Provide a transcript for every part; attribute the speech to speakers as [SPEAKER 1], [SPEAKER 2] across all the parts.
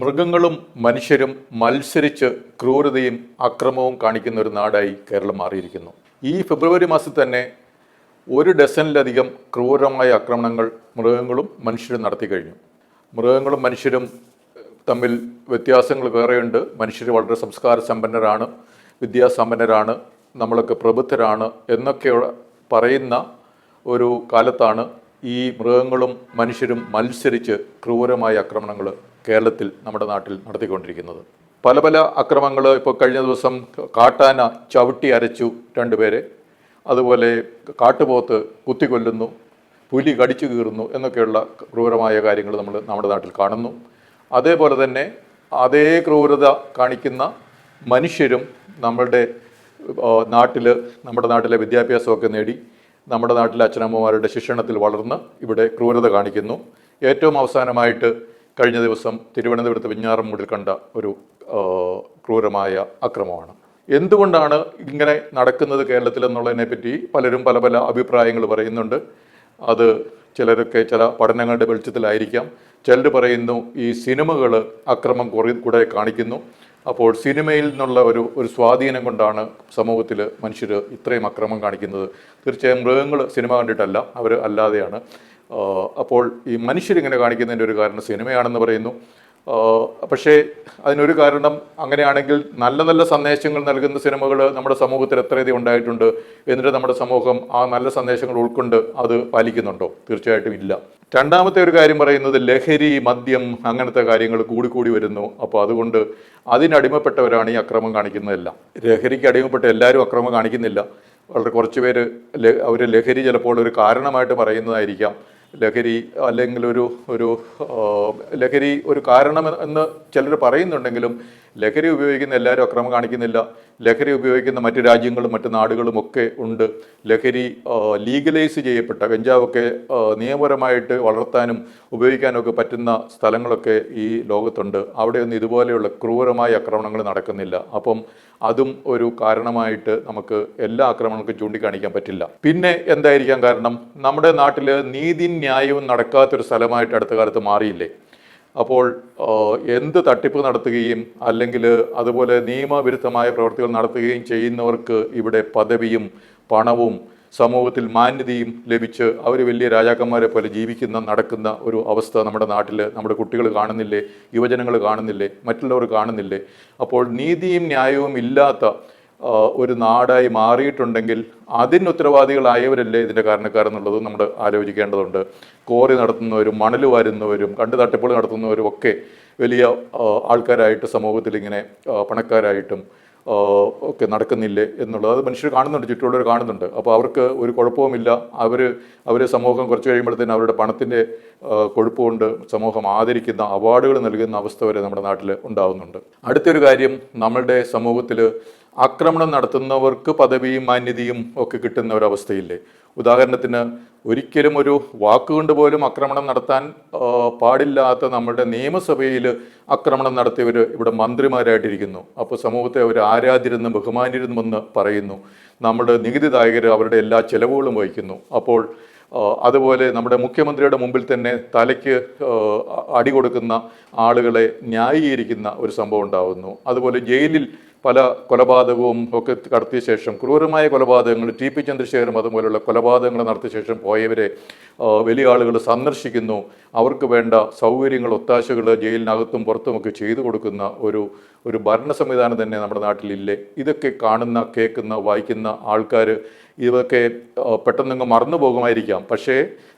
[SPEAKER 1] മൃഗങ്ങളും മനുഷ്യരും മത്സരിച്ച് ക്രൂരതയും അക്രമവും കാണിക്കുന്ന ഒരു നാടായി കേരളം മാറിയിരിക്കുന്നു. ഈ ഫെബ്രുവരി മാസത്തിൽ തന്നെ ഒരു ഡസനിലധികം ക്രൂരമായ ആക്രമണങ്ങൾ മൃഗങ്ങളും മനുഷ്യരും നടത്തി കഴിഞ്ഞു. മൃഗങ്ങളും മനുഷ്യരും തമ്മിൽ വ്യത്യാസങ്ങൾ വേറെയുണ്ട്. മനുഷ്യർ വളരെ സംസ്കാര സമ്പന്നരാണ് വിദ്യാസമ്പന്നരാണ് നമ്മളൊക്കെ പ്രബുദ്ധരാണ് എന്നൊക്കെ പറയുന്ന ഒരു കാലത്താണ് ഈ മൃഗങ്ങളും മനുഷ്യരും മത്സരിച്ച് ക്രൂരമായ ആക്രമണങ്ങൾ കേരളത്തിൽ നമ്മുടെ നാട്ടിൽ നടത്തിക്കൊണ്ടിരിക്കുന്നത്. പല പല അക്രമങ്ങൾ ഇപ്പോൾ കഴിഞ്ഞ ദിവസം കാട്ടാന ചവിട്ടി അരച്ചു രണ്ടുപേരെ അതുപോലെ കാട്ടുപോത്ത് കുത്തിക്കൊല്ലുന്നു പുലി കടിച്ചു കീറുന്നു എന്നൊക്കെയുള്ള ക്രൂരമായ കാര്യങ്ങൾ നമ്മൾ നമ്മുടെ നാട്ടിൽ കാണുന്നു. അതേപോലെ തന്നെ അതേ ക്രൂരത കാണിക്കുന്ന മനുഷ്യരും നമ്മളുടെ നാട്ടിൽ നമ്മുടെ നാട്ടിലെ വിദ്യാഭ്യാസമൊക്കെ നേടി നമ്മുടെ നാട്ടിലെ അച്ഛനമ്മമാരുടെ ശിക്ഷണത്തിൽ വളർന്ന് ഇവിടെ ക്രൂരത കാണിക്കുന്നു. ഏറ്റവും അവസാനമായിട്ട് കഴിഞ്ഞ ദിവസം തിരുവനന്തപുരത്ത് വിഞ്ഞാറമൂടിൽ കണ്ട ഒരു ക്രൂരമായ അക്രമമാണ്. എന്തുകൊണ്ടാണ് ഇങ്ങനെ നടക്കുന്നത് കേരളത്തിൽ എന്നുള്ളതിനെ പറ്റി പലരും പല പല അഭിപ്രായങ്ങൾ പറയുന്നുണ്ട്. അത് ചിലരൊക്കെ ചില പഠനങ്ങളുടെ വെളിച്ചത്തിലായിരിക്കാം. ചിലർ പറയുന്നു ഈ സിനിമകൾ അക്രമം കുറേ കൂടെ കാണിക്കുന്നു. അപ്പോൾ സിനിമയിൽ നിന്നുള്ള ഒരു ഒരു സ്വാധീനം കൊണ്ടാണ് സമൂഹത്തിൽ മനുഷ്യർ ഇത്രയും അക്രമം കാണിക്കുന്നത്. തീർച്ചയായും മൃഗങ്ങൾ സിനിമ കണ്ടിട്ടല്ല അവർ അല്ലാതെയാണ്. അപ്പോൾ ഈ മനുഷ്യരിങ്ങനെ കാണിക്കുന്നതിന്റെ ഒരു കാരണം സിനിമയാണെന്ന് പറയുന്നു. പക്ഷേ അതിനൊരു കാരണം അങ്ങനെയാണെങ്കിൽ നല്ല നല്ല സന്ദേശങ്ങൾ നൽകുന്ന സിനിമകൾ നമ്മുടെ സമൂഹത്തിൽ എത്രയധികം ഉണ്ടായിട്ടുണ്ട് എന്നിട്ട് നമ്മുടെ സമൂഹം ആ നല്ല സന്ദേശങ്ങൾ ഉൾക്കൊണ്ട് അത് പാലിക്കുന്നുണ്ടോ? തീർച്ചയായിട്ടും ഇല്ല. രണ്ടാമത്തെ ഒരു കാര്യം പറയുന്നത് ലഹരി മദ്യം അങ്ങനത്തെ കാര്യങ്ങൾ കൂടിക്കൂടി വരുന്നു. അപ്പോൾ അതുകൊണ്ട് അതിനടിമപ്പെട്ടവരാണ് ഈ അക്രമം കാണിക്കുന്നതെല്ലാം. ലഹരിക്ക് അടിമപ്പെട്ട എല്ലാവരും അക്രമം കാണിക്കുന്നില്ല. വളരെ കുറച്ച് പേര് അവർ ലഹരി ചിലപ്പോൾ ഒരു കാരണമായിട്ട് പറയുന്നതായിരിക്കാം. ലഹരി അല്ലെങ്കിൽ ഒരു ഒരു ലഹരി ഒരു കാരണം എന്ന് ചിലർ പറയുന്നുണ്ടെങ്കിലും ലഹരി ഉപയോഗിക്കുന്ന എല്ലാവരും അക്രമം കാണിക്കുന്നില്ല. ലഹരി ഉപയോഗിക്കുന്ന മറ്റ് രാജ്യങ്ങളും മറ്റ് നാടുകളും ഒക്കെ ഉണ്ട്. ലഹരി ലീഗലൈസ് ചെയ്യപ്പെട്ട കഞ്ചാവൊക്കെ നിയമപരമായിട്ട് വളർത്താനും ഉപയോഗിക്കാനൊക്കെ പറ്റുന്ന സ്ഥലങ്ങളൊക്കെ ഈ ലോകത്തുണ്ട്. അവിടെയൊന്നും ഇതുപോലെയുള്ള ക്രൂരമായ ആക്രമണങ്ങൾ നടക്കുന്നില്ല. അപ്പം അതും ഒരു കാരണമായിട്ട് നമുക്ക് എല്ലാ ആക്രമണങ്ങൾക്കും ചൂണ്ടിക്കാണിക്കാൻ പറ്റില്ല. പിന്നെ എന്തായിരിക്കാം കാരണം നമ്മുടെ നാട്ടിൽ നീതി ന്യായവും നടക്കാത്തൊരു സ്ഥലമായിട്ട് അടുത്ത കാലത്ത് മാറിയില്ലേ? അപ്പോൾ എന്ത് തട്ടിപ്പ് നടത്തുകയും അല്ലെങ്കിൽ അതുപോലെ നിയമവിരുദ്ധമായ പ്രവർത്തികൾ നടത്തുകയും ചെയ്യുന്നവർക്ക് ഇവിടെ പദവിയും പണവും സമൂഹത്തിൽ മാന്യതയും ലഭിച്ച് അവർ വലിയ രാജാക്കന്മാരെ പോലെ ജീവിക്കുന്ന നടക്കുന്ന ഒരു അവസ്ഥ നമ്മുടെ നാട്ടിൽ നമ്മുടെ കുട്ടികൾ കാണുന്നില്ലേ യുവജനങ്ങൾ കാണുന്നില്ലേ മറ്റുള്ളവർ കാണുന്നില്ലേ? അപ്പോൾ നീതിയും ന്യായവും ഇല്ലാത്ത ഒരു നാടായി മാറിയിട്ടുണ്ടെങ്കിൽ അതിന് ഉത്തരവാദികളായവരല്ലേ ഇതിന്റെ കാരണക്കാരെന്നുള്ളത് നമ്മൾ ആലോചിക്കേണ്ടതുണ്ട്. കോറി നടത്തുന്നവരും മണൽ വാരുന്നവരും കണ്ടു തട്ടിപ്പുകൾ നടത്തുന്നവരും ഒക്കെ വലിയ ആൾക്കാരായിട്ട് സമൂഹത്തിൽ ഇങ്ങനെ പണക്കാരായിട്ടും ഒക്കെ നടക്കുന്നില്ലേ എന്നുള്ളത് അത് മനുഷ്യർ കാണുന്നുണ്ട് ചുറ്റുമുള്ളവർ കാണുന്നുണ്ട്. അപ്പോൾ അവർക്ക് ഒരു കുഴപ്പവുമില്ല. അവർ അവർ സമൂഹം കുറച്ച് കഴിയുമ്പോഴത്തേന് അവരുടെ പണത്തിന്റെ കൊഴുപ്പുകൊണ്ട് സമൂഹം ആദരിക്കുന്ന അവാർഡുകൾ നൽകുന്ന അവസ്ഥ വരെ നമ്മുടെ നാട്ടിൽ ഉണ്ടാകുന്നുണ്ട് അടുത്തൊരു കാര്യം നമ്മളുടെ സമൂഹത്തിൽ ആക്രമണം നടത്തുന്നവർക്ക് പദവിയും മാന്യതയും ഒക്കെ കിട്ടുന്ന ഒരവസ്ഥയില്ലേ? ഉദാഹരണത്തിന് ഒരിക്കലും ഒരു വാക്കുകൊണ്ട് പോലും ആക്രമണം നടത്താൻ പാടില്ലാത്ത നമ്മുടെ നിയമസഭയിൽ ആക്രമണം നടത്തിയവർ ഇവിടെ മന്ത്രിമാരായിട്ടിരിക്കുന്നു. അപ്പോൾ സമൂഹത്തെ അവർ ആരാധിരുന്നു ബഹുമാനിരുന്നുമെന്ന് പറയുന്നു. നമ്മുടെ നികുതിദായകർ അവരുടെ എല്ലാ ചെലവുകളും വഹിക്കുന്നു. അപ്പോൾ അതുപോലെ നമ്മുടെ മുഖ്യമന്ത്രിയുടെ മുമ്പിൽ തന്നെ തലയ്ക്ക് അടി കൊടുക്കുന്ന ആളുകളെ ന്യായീകരിക്കുന്ന ഒരു സംഭവം ഉണ്ടാകുന്നു അതുപോലെ ജയിലിൽ പല കൊലപാതകവും ഒക്കെ നടത്തിയ ശേഷം ക്രൂരമായ കൊലപാതകങ്ങൾ ടി പി ചന്ദ്രശേഖരം അതുപോലുള്ള കൊലപാതകങ്ങൾ നടത്തിയ ശേഷം പോയവരെ വലിയ ആളുകൾ സന്ദർശിക്കുന്നു. അവർക്ക് വേണ്ട സൗകര്യങ്ങൾ ഒത്താശകൾ ജയിലിനകത്തും പുറത്തുമൊക്കെ ചെയ്തു കൊടുക്കുന്ന ഒരു ഒരു ഭരണ സംവിധാനം തന്നെ നമ്മുടെ നാട്ടിലില്ലേ? ഇതൊക്കെ കാണുന്ന കേൾക്കുന്ന വായിക്കുന്ന ആൾക്കാർ ഇതൊക്കെ പെട്ടെന്നങ്ങ് മറന്നു പോകുമായിരിക്കാം. പക്ഷേ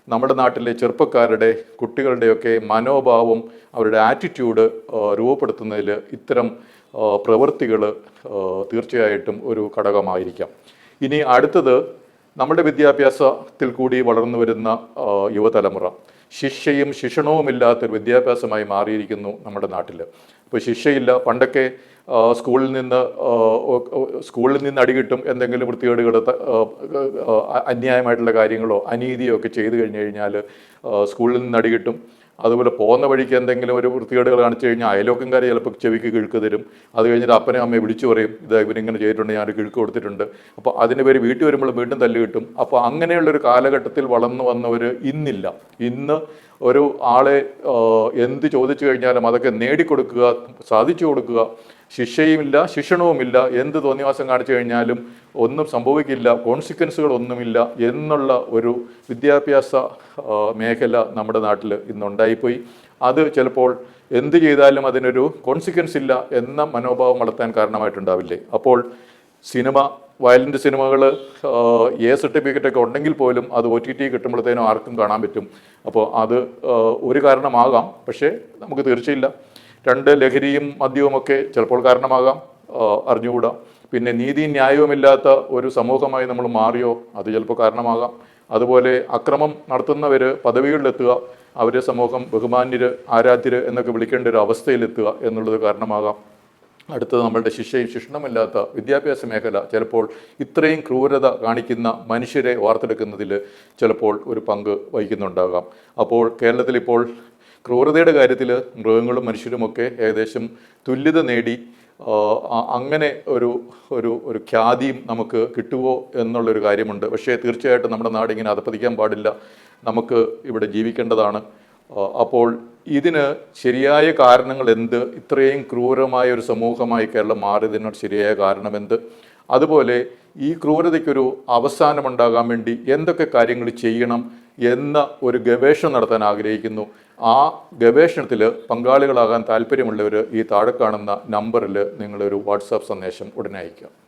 [SPEAKER 1] നമ്മുടെ നാട്ടിലെ ചെറുപ്പക്കാരുടെ കുട്ടികളുടെയൊക്കെ മനോഭാവം അവരുടെ ആറ്റിറ്റ്യൂഡ് രൂപപ്പെടുത്തുന്നതിൽ ഇത്തരം പ്രവൃത്തികൾ തീർച്ചയായിട്ടും ഒരു ഘടകമായിരിക്കാം. ഇനി അടുത്തത് നമ്മുടെ വിദ്യാഭ്യാസത്തിൽ കൂടി വളർന്നു വരുന്ന യുവതലമുറ. ശിക്ഷയും ശിക്ഷണവുമില്ലാത്തൊരു വിദ്യാഭ്യാസമായി മാറിയിരിക്കുന്നു നമ്മുടെ നാട്ടിൽ ഇപ്പോൾ ശിക്ഷയില്ല പണ്ടൊക്കെ സ്കൂളിൽ നിന്ന് സ്കൂളിൽ നിന്ന് അടികിട്ടും എന്തെങ്കിലും വൃത്തികേടുകൾ അന്യായമായിട്ടുള്ള കാര്യങ്ങളോ അനീതിയോ ഒക്കെ ചെയ്തു കഴിഞ്ഞു കഴിഞ്ഞാൽ സ്കൂളിൽ നിന്ന് അടികിട്ടും. അതുപോലെ പോകുന്ന വഴിക്ക് എന്തെങ്കിലും ഒരു വൃത്തികേടുകൾ കാണിച്ചു കഴിഞ്ഞാൽ അയലോക്കംകാരെ ചിലപ്പോൾ ചെവിക്ക് കിഴക്ക് തരും. അത് കഴിഞ്ഞിട്ട് അപ്പനെ അമ്മയെ വിളിച്ചു പറയും ഇത് ഇവരിങ്ങനെ ചെയ്തിട്ടുണ്ട് ഞാൻ കിഴക്ക് കൊടുത്തിട്ടുണ്ട്. അപ്പോൾ അതിന് പേര് വീട്ടിൽ വരുമ്പോൾ വീണ്ടും തല്ല് കിട്ടും. അപ്പോൾ അങ്ങനെയുള്ളൊരു കാലഘട്ടത്തിൽ വളർന്നു വന്നവർ ഇന്നില്ല. ഇന്ന് ഒരു ആളെ എന്ത് ചോദിച്ചു കഴിഞ്ഞാലും അതൊക്കെ നേടിക്കൊടുക്കുക സാധിച്ചു കൊടുക്കുക. ശിക്ഷയുമില്ല ശിക്ഷണവുമില്ല. എന്ത് തോന്നിവാസം കാണിച്ചു കഴിഞ്ഞാലും ഒന്നും സംഭവിക്കില്ല കോൺസിക്വൻസുകൾ ഒന്നുമില്ല എന്നുള്ള ഒരു വിദ്യാഭ്യാസ മേഖല നമ്മുടെ നാട്ടിൽ ഇന്നുണ്ടായിപ്പോയി. അത് ചിലപ്പോൾ എന്ത് ചെയ്താലും അതിനൊരു കോൺസിക്വൻസ് ഇല്ല എന്ന മനോഭാവം വളർത്താൻ കാരണമായിട്ടുണ്ടാവില്ലേ? അപ്പോൾ സിനിമ വയലന്റ് സിനിമകൾ എ സർട്ടിഫിക്കറ്റ് ഒക്കെ ഉണ്ടെങ്കിൽ പോലും അത് ഒ ടി ടി കിട്ടുമ്പോഴത്തേനും ആർക്കും കാണാൻ പറ്റും. അപ്പോൾ അത് ഒരു കാരണമാകാം പക്ഷേ നമുക്ക് തീർച്ചയില്ല. രണ്ട് ലഹരിയും മദ്യവുമൊക്കെ ചിലപ്പോൾ കാരണമാകാം. അറിഞ്ഞുകൂടാ. പിന്നെ നീതി ന്യായവുമില്ലാത്ത ഒരു സമൂഹമായി നമ്മൾ മാറിയോ? അത് ചിലപ്പോൾ കാരണമാകാം. അതുപോലെ അക്രമം നടത്തുന്നവർ പദവികളിലെത്തുക അവരെ സമൂഹം ബഹുമാന്യര് ആരാധ്യര് എന്നൊക്കെ വിളിക്കേണ്ട ഒരു അവസ്ഥയിലെത്തുക എന്നുള്ളത് കാരണമാകാം. അടുത്തത് നമ്മളുടെ ശിക്ഷയും ശിക്ഷണമില്ലാത്ത വിദ്യാഭ്യാസ മേഖല ചിലപ്പോൾ ഇത്രയും ക്രൂരത കാണിക്കുന്ന മനുഷ്യരെ വാർത്തെടുക്കുന്നതിൽ ചിലപ്പോൾ ഒരു പങ്ക് വഹിക്കുന്നുണ്ടാകാം. അപ്പോൾ കേരളത്തിൽ ഇപ്പോൾ ക്രൂരതയുടെ കാര്യത്തിൽ മൃഗങ്ങളും മനുഷ്യരുമൊക്കെ ഏകദേശം തുല്യത നേടി അങ്ങനെ ഒരു ഒരു ഒരു ഖ്യാതിയും നമുക്ക് കിട്ടുമോ എന്നുള്ളൊരു കാര്യമുണ്ട്. പക്ഷേ തീർച്ചയായിട്ടും നമ്മുടെ നാടിങ്ങനെ അതപ്പതിക്കാൻ പാടില്ല. നമുക്ക് ഇവിടെ ജീവിക്കേണ്ടതാണ്. അപ്പോൾ ഇതിന് ശരിയായ കാരണങ്ങൾ എന്ത്? ഇത്രയും ക്രൂരമായ ഒരു സമൂഹമായി കേരളം മാറിയതിനൊരു ശരിയായ കാരണം എന്ത്? അതുപോലെ ഈ ക്രൂരതയ്ക്കൊരു അവസാനമുണ്ടാകാൻ വേണ്ടി എന്തൊക്കെ കാര്യങ്ങൾ ചെയ്യണം? എന്ന ഒരു ഗവേഷണം നടത്താൻ ആഗ്രഹിക്കുന്നു. ആ ഗവേഷണത്തിൽ പങ്കാളികളാകാൻ താല്പര്യമുള്ളവർ ഈ താഴെ കാണുന്ന നമ്പറിൽ നിങ്ങളൊരു വാട്സാപ്പ് സന്ദേശം ഉടനെ അയക്കുക